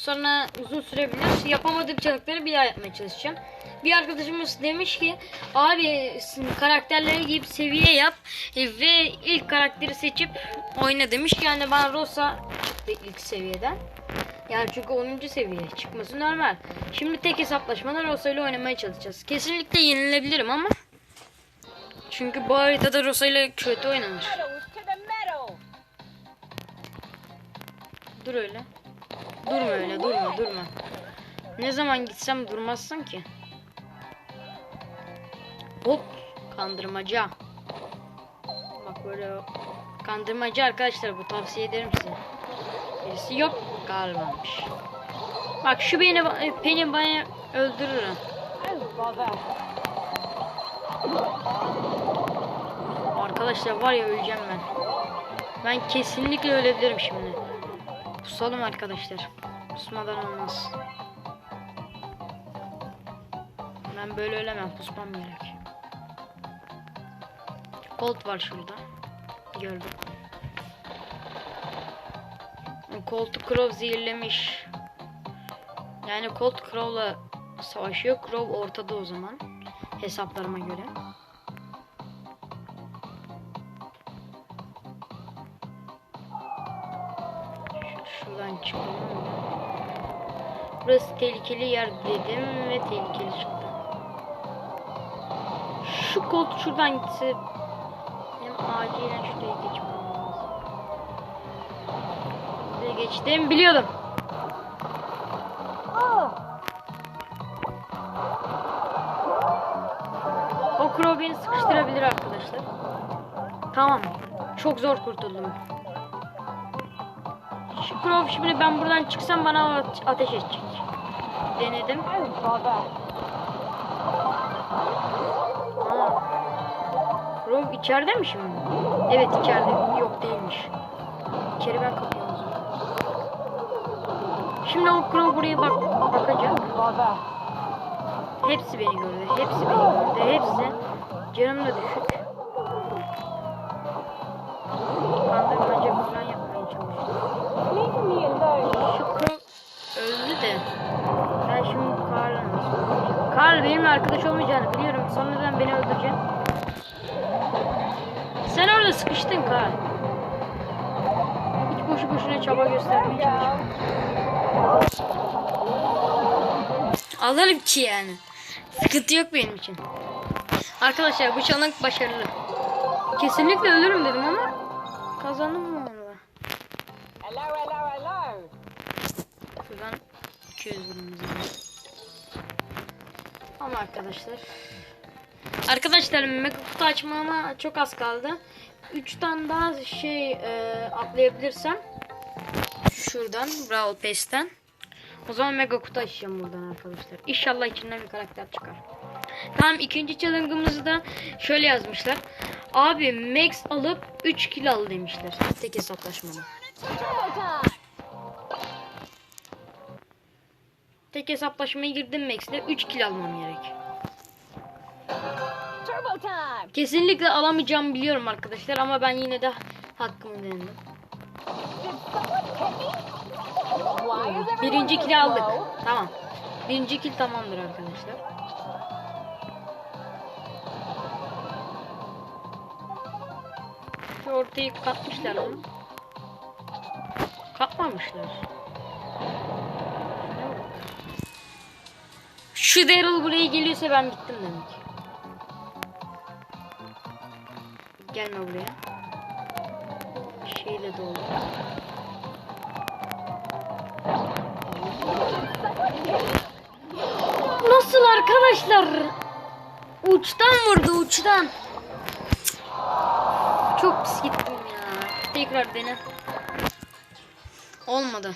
Sonra uzun sürebilir. Yapamadığım çalıkları bir daha yapmaya çalışacağım. Bir arkadaşımız demiş ki abi karakterleri giyip seviye yap e, ve ilk karakteri seçip oyna demiş. Yani bana Rosa çıktı ilk seviyeden. Yani çünkü 10. seviye çıkması normal. Şimdi tek hesaplaşmada Rosa ile oynamaya çalışacağız. Kesinlikle yenilebilirim ama çünkü bu haritada Rosa ile kötü oynanır. Dur öyle. Durma öyle durma durma. Ne zaman gitsem durmazsın ki. Hop kandırmaca. Bak böyle kandırmacı arkadaşlar bu tavsiye ederim size. Birisi yok galibamış. Bak şu beni beni bana öldürür. Arkadaşlar var ya öleceğim ben. Ben kesinlikle ölebilirim şimdi. Pusalım arkadaşlar. Pusmadan olmaz. Ben böyle ölemem. Pusmam gerek. Colt var şurada. Gördüm. Colt'u Crow zehirlemiş. Yani Colt Crow'la savaşıyor. Crow ortada o zaman. Hesaplarıma göre. Şuradan çıkalım. Burası tehlikeli yer dedim ve tehlikeli çıktı. Şu koltuk şuradan gitse hem acilen şuraya geçmem lazım. Buraya geçtim biliyordum. O crow beni sıkıştırabilir arkadaşlar. Tamam. Çok zor kurtuldum. Şu şimdi ben buradan çıksam bana ate- ateş edecek. Denedim. Aa. Crow içeride mi şimdi? Evet içeride. Yok değilmiş. İçeri ben kapıyorum. Şimdi o Crow buraya bak bakacak. Bother. Hepsi beni gördü. Hepsi beni gördü. Hepsi. Canım da düşük. De. Ben şimdi Karl'la? Karl benimle arkadaş olmayacağını biliyorum. Sonradan beni öldürecek. Sen orada sıkıştın Karl. Hiç boşu boşuna çaba göstermeye çalışma. Alırım ki yani. Sıkıntı yok benim için. Arkadaşlar bu çalık başarılı. Kesinlikle ölürüm dedim ama kazandım mı 200 liramızı alalım. Ama arkadaşlar. Arkadaşlar mega kutu açmama çok az kaldı. 3 tane daha şey e, atlayabilirsem şuradan Brawl Pass'ten o zaman mega kutu açacağım buradan arkadaşlar. İnşallah içinden bir karakter çıkar. Tamam ikinci challenge'ımızı da şöyle yazmışlar. Abi max alıp 3 kill al demişler. Tek hesaplaşmada. Tek hesaplaşmaya girdim Max'le 3 kill almam gerek. Turbo time. Kesinlikle alamayacağımı biliyorum arkadaşlar ama ben yine de hakkımı denedim. Birinci kill aldık. Tamam. Birinci kill tamamdır arkadaşlar. Şu ortayı katmışlar mı? Katmamışlar. Şu Daryl buraya geliyorsa ben bittim demek. Gelme buraya. Şeyle dolu. Nasıl arkadaşlar? Uçtan vurdu uçtan. Çok pis gittim ya. Tekrar dene. Olmadı.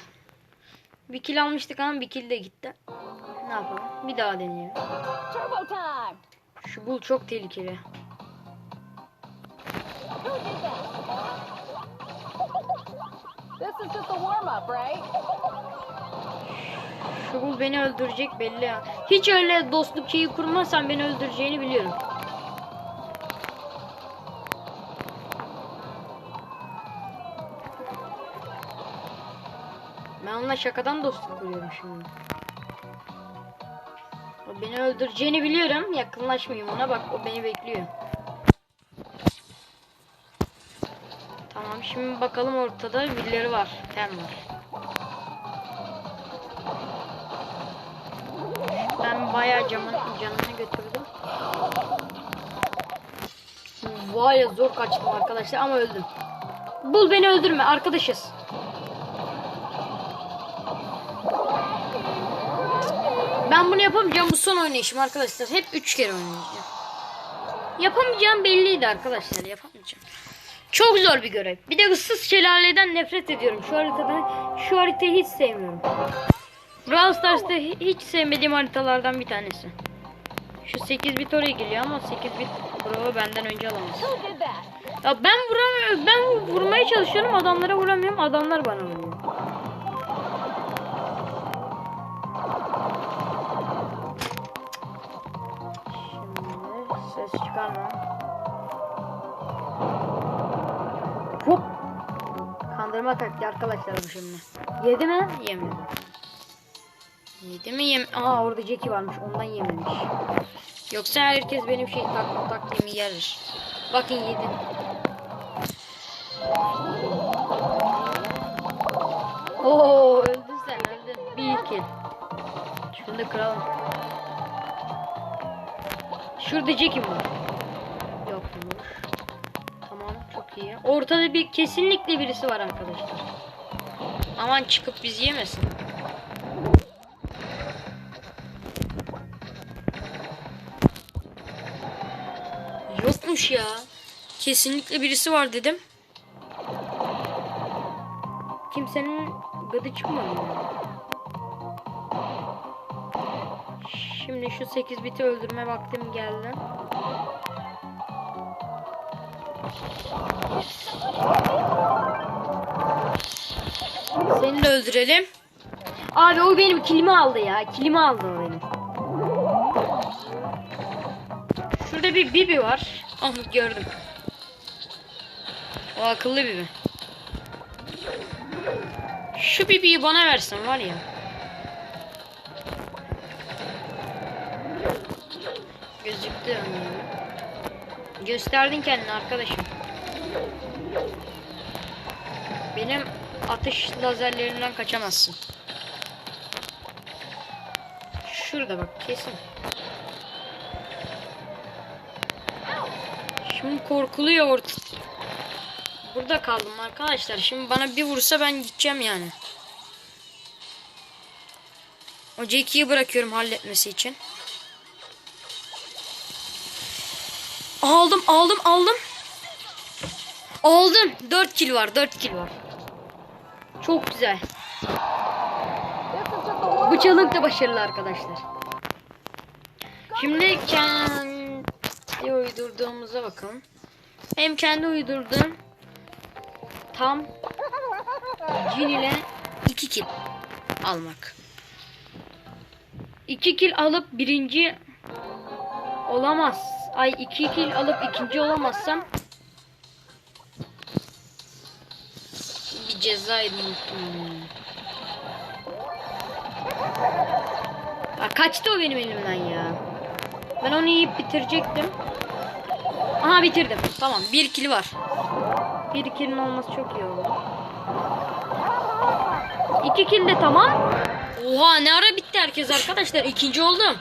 Bir kill almıştık ama bir kill de gitti. Ne yapalım? Bir daha deneyelim. Turbo time. Şu bul çok tehlikeli. This is just a warm up, right? Şu bul beni öldürecek belli ya. Hiç öyle dostluk şeyi kurmazsan beni öldüreceğini biliyorum. Ben onunla şakadan dostluk kuruyorum şimdi. Beni öldüreceğini biliyorum. Yakınlaşmayayım ona bak o beni bekliyor. Tamam şimdi bakalım ortada birileri var. Tem var. Ben bayağı camın canını götürdüm. Vay zor kaçtım arkadaşlar ama öldüm. Bul beni öldürme arkadaşız. Ben bunu yapamayacağım bu son oynayışım arkadaşlar. Hep 3 kere oynayacağım. Yapamayacağım belliydi arkadaşlar yapamayacağım. Çok zor bir görev. Bir de ıssız şelaleden nefret ediyorum. Şu haritada şu haritayı hiç sevmiyorum. Brawl Stars'ta hi- hiç sevmediğim haritalardan bir tanesi. Şu 8 bit oraya geliyor ama 8 bit Bro benden önce alamaz. Ya ben vuramıyorum. Ben vurmaya çalışıyorum. Adamlara vuramıyorum. Adamlar bana vuruyor. Çıkarma. Hop. Kandırma taktiği arkadaşlar bu şimdi. Yedi mi? Yemedi. Yedi mi yem? Aa orada Jackie varmış. Ondan yememiş. Yoksa herkes benim şey takma taktiğimi yer. Bakın yedi. Oo öldün sen öldün. Bir kill. Şunu da kıralım. Şurada Jack'im var. Yokmuş. Tamam çok iyi. Ortada bir kesinlikle birisi var arkadaşlar. Aman çıkıp bizi yemesin. Yokmuş ya. Kesinlikle birisi var dedim. Kimsenin gıdı çıkmadı. Şimdi şu 8 biti öldürme vaktim geldi. Seni de öldürelim. Abi o benim kilimi aldı ya. Kilimi aldı o benim. Şurada bir Bibi var. Ah gördüm. O akıllı Bibi. Şu Bibi'yi bana versen var ya. Yani. Gösterdin kendini arkadaşım. Benim atış lazerlerimden kaçamazsın. Şurada bak kesin. Şimdi korkuluyor orta. Burada kaldım arkadaşlar. Şimdi bana bir vursa ben gideceğim yani. O Jackie'yi bırakıyorum halletmesi için. Aldım aldım aldım. Aldım. 4 kill var 4 kill var. Çok güzel. Bu challenge da başarılı arkadaşlar. Şimdi kendi uydurduğumuza bakalım. Hem kendi uydurduğum tam cin ile 2 kill almak. 2 kill alıp birinci olamaz. Ay 2 kill alıp ikinci olamazsam bir ceza unuttum. Ya kaçtı o benim elimden ya. Ben onu yiyip bitirecektim. Aha bitirdim. Tamam bir kill var. Bir kill'in olması çok iyi oldu. İki kill de tamam. Oha ne ara bitti herkes arkadaşlar. İkinci oldum.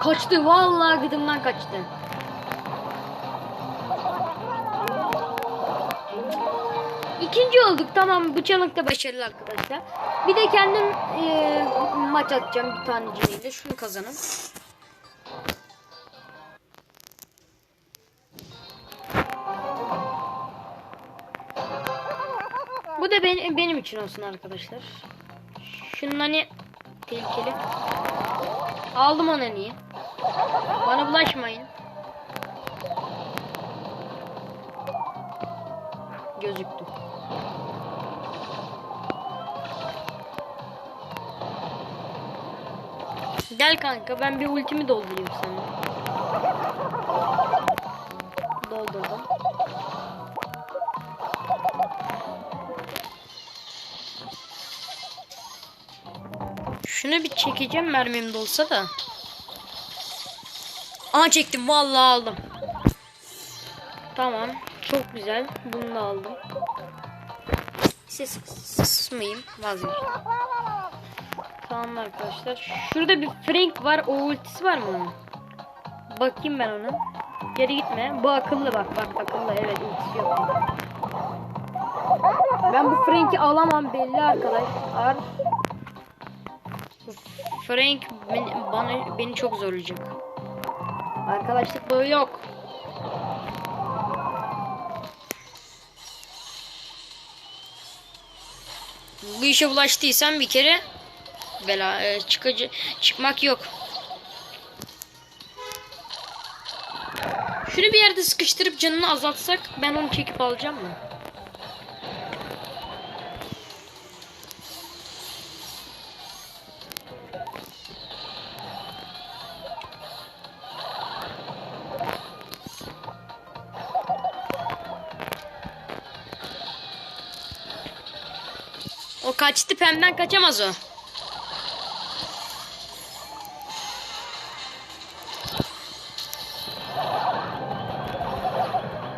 Kaçtı. Vallahi gıdımdan kaçtı. İkinci olduk. Tamam da başarılı arkadaşlar. Bir de kendim eee, maç atacağım bir tane ciniyle. Şunu kazanın. Bu da benim, benim için olsun arkadaşlar. Şunun hani tehlikeli. Aldım onu niye? Bana bulaşmayın. Gözüktü. Gel kanka ben bir ultimi doldurayım sana. Doldurdum. Şunu bir çekeceğim mermim dolsa da. Aa çektim vallahi aldım. Tamam. Çok güzel. Bunu da aldım. Ses susmayayım. Vazgeçtim. Tamam arkadaşlar. Şurada bir Frank var. O ultisi var mı onun? Bakayım ben ona. Geri gitme. Bu akıllı bak. Bak akıllı. Evet ultisi yok. Ben bu Frank'i alamam belli arkadaşlar. Frank beni, bana, beni çok zorlayacak. Arkadaşlık bağı yok. Bu işe bulaştıysan bir kere bela e, çıkıcı çıkmak yok. Şunu bir yerde sıkıştırıp canını azaltsak ben onu çekip alacağım mı? Kaçtı pemden kaçamaz o.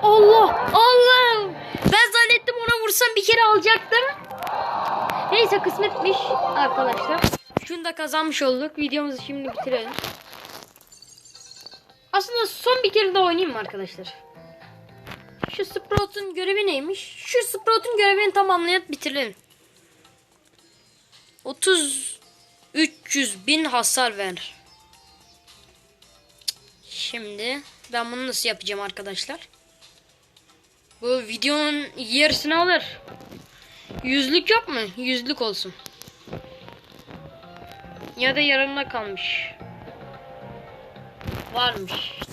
Allah Allah. Ben zannettim ona vursam bir kere alacaktım. Neyse kısmetmiş arkadaşlar. Şunu da kazanmış olduk. Videomuzu şimdi bitirelim. Aslında son bir kere daha oynayayım arkadaşlar? Şu Sprout'un görevi neymiş? Şu Sprout'un görevini tamamlayıp bitirelim. 30 300 bin hasar ver. Şimdi ben bunu nasıl yapacağım arkadaşlar? Bu videonun yarısını alır. Yüzlük yok mu? Yüzlük olsun. Ya da yarımda kalmış. Varmış.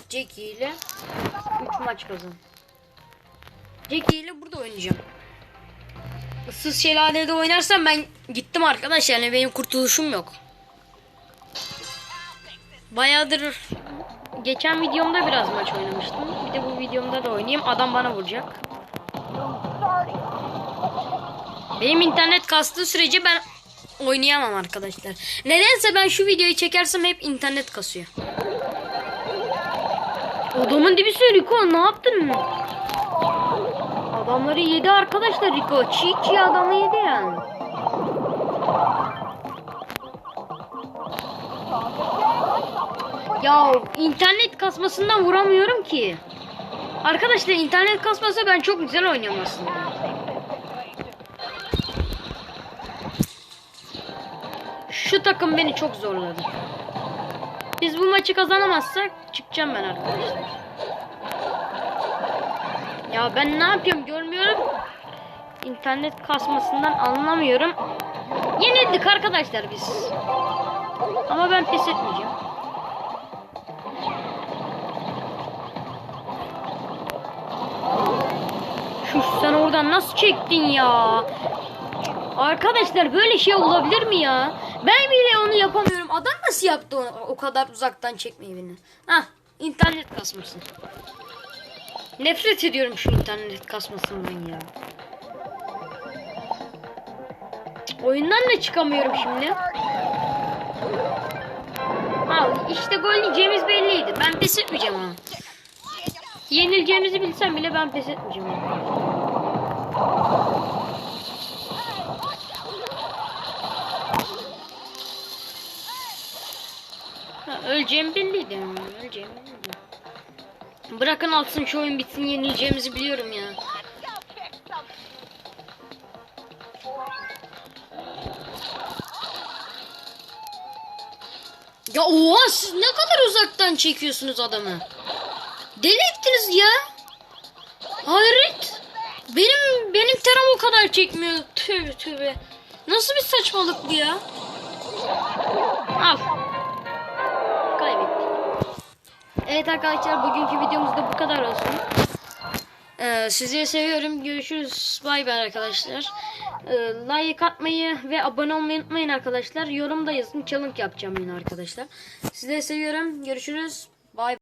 Jackie ile 3 maç kazan. Jackie ile burada oynayacağım. Issız şelalede oynarsam ben gittim arkadaş yani benim kurtuluşum yok. Bayağıdır geçen videomda biraz maç oynamıştım. Bir de bu videomda da oynayayım. Adam bana vuracak. Benim internet kastığı sürece ben oynayamam arkadaşlar. Nedense ben şu videoyu çekersem hep internet kasıyor. Adamın dibi Rico ne yaptın? Adamları yedi arkadaşlar Rico. Çiğ çiğ adamı yedi yani. Ya internet kasmasından vuramıyorum ki. Arkadaşlar internet kasmasa ben çok güzel oynuyorum aslında. Şu takım beni çok zorladı. Biz bu maçı kazanamazsak çıkacağım ben arkadaşlar. Ya ben ne yapıyorum görmüyorum. İnternet kasmasından anlamıyorum. Yenildik arkadaşlar biz. Ama ben pes etmeyeceğim. Şu sen oradan nasıl çektin ya? Arkadaşlar böyle şey olabilir mi ya? Ben bile onu yapamıyorum. Adam nasıl yaptı o, o kadar uzaktan çekmeyi beni? Hah internet kasması. Nefret ediyorum şu internet kasmasından ya. Oyundan da çıkamıyorum şimdi. Al işte gol yiyeceğimiz belliydi. Ben pes etmeyeceğim ama. Yenileceğimizi bilsem bile ben pes etmeyeceğim. Ha, öleceğim belliydi. Öleceğim belliydi. Bırakın alsın şu oyun bitsin yenileceğimizi biliyorum ya. Ya oha siz ne kadar uzaktan çekiyorsunuz adamı. Deli ettiniz ya. Hayret. Benim benim teram o kadar çekmiyor. Tövbe tövbe. Nasıl bir saçmalık bu ya? Al. Evet arkadaşlar bugünkü videomuz da bu kadar olsun. Ee, sizleri seviyorum. Görüşürüz. Bay bay arkadaşlar. Ee, like atmayı ve abone olmayı unutmayın arkadaşlar. Yorumda yazın. Challenge yapacağım yine arkadaşlar. Sizleri seviyorum. Görüşürüz. Bay